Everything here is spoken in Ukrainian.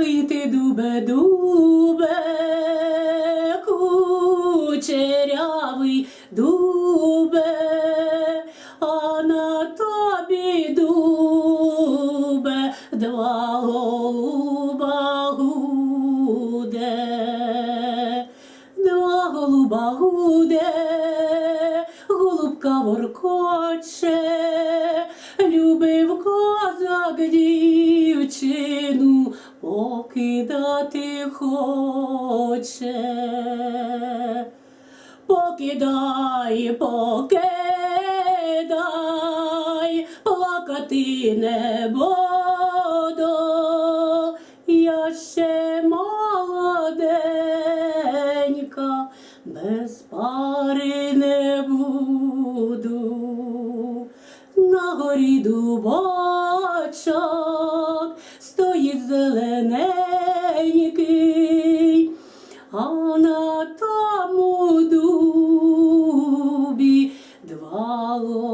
Ой ти дубе, дубе, кучерявий дубе, а на тобі дубе два голуба гуде, два голуба гуде, голубка воркоче, любив козак покидати хоче. Покидай, покидай, плакати не буду, я ще молоденька, без пари не буду. На горі дубочок зелененький, а на тому дубі два лови.